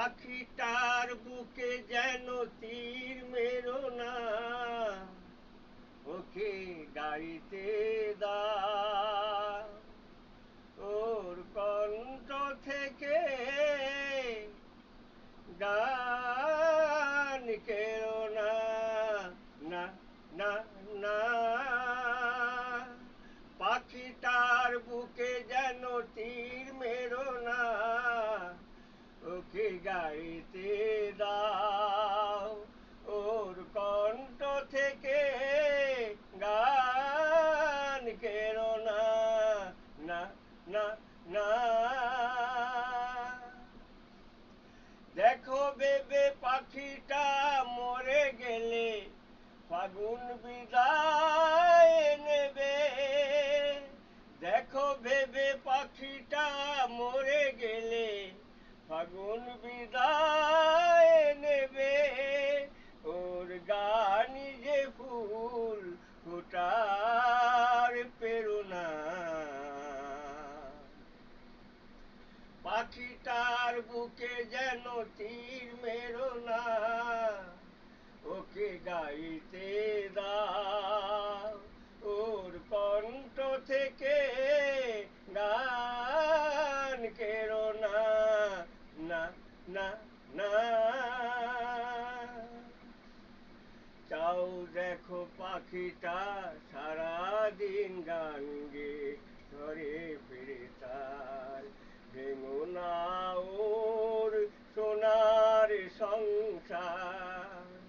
পাখিটার বুকে যেন তীর মেরো না। ওকে গাইতে দা গাইতে দাও। ওর কণ্ঠ থেকে গান কেরো না না না না। দেখো বেবে পাখিটা মরে গেলে ফাগুন বিদায় নেবে। দেখো ভেবে পাখিটা ফাগুন বিদায় নেবে। ওর গানি যে ফুল ফোটার পেরোনা পাখিটার বুকে যেন তীর মেরো না ওকে গাইতে দাও ওর কণ্ঠ থেকে গান কেরো না না না। চাও দেখো পাখিটা সারাদিন গান গে ঘরে ফিরে তার। না ওর সোনার সংসার।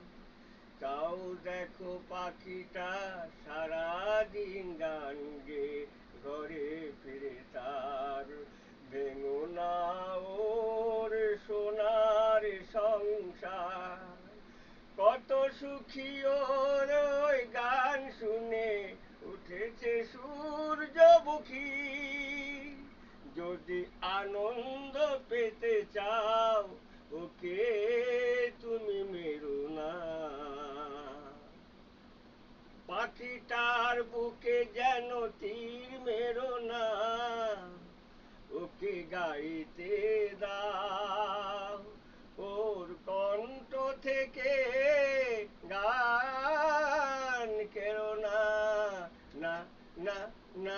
তাও দেখো পাখিটা সারাদিন গান গে ঘরে ফিরে তার। ভেঙো সুখী ওর গান শুনে উঠেছে সূর্যমুখী যদি আনন্দ পেতে চাও, ওকে তুমি মেরো না। পাখিটার বুকে যেন তীর মেরো না, ওকে গাইতে দাও। ওর কণ্ঠ থেকে na na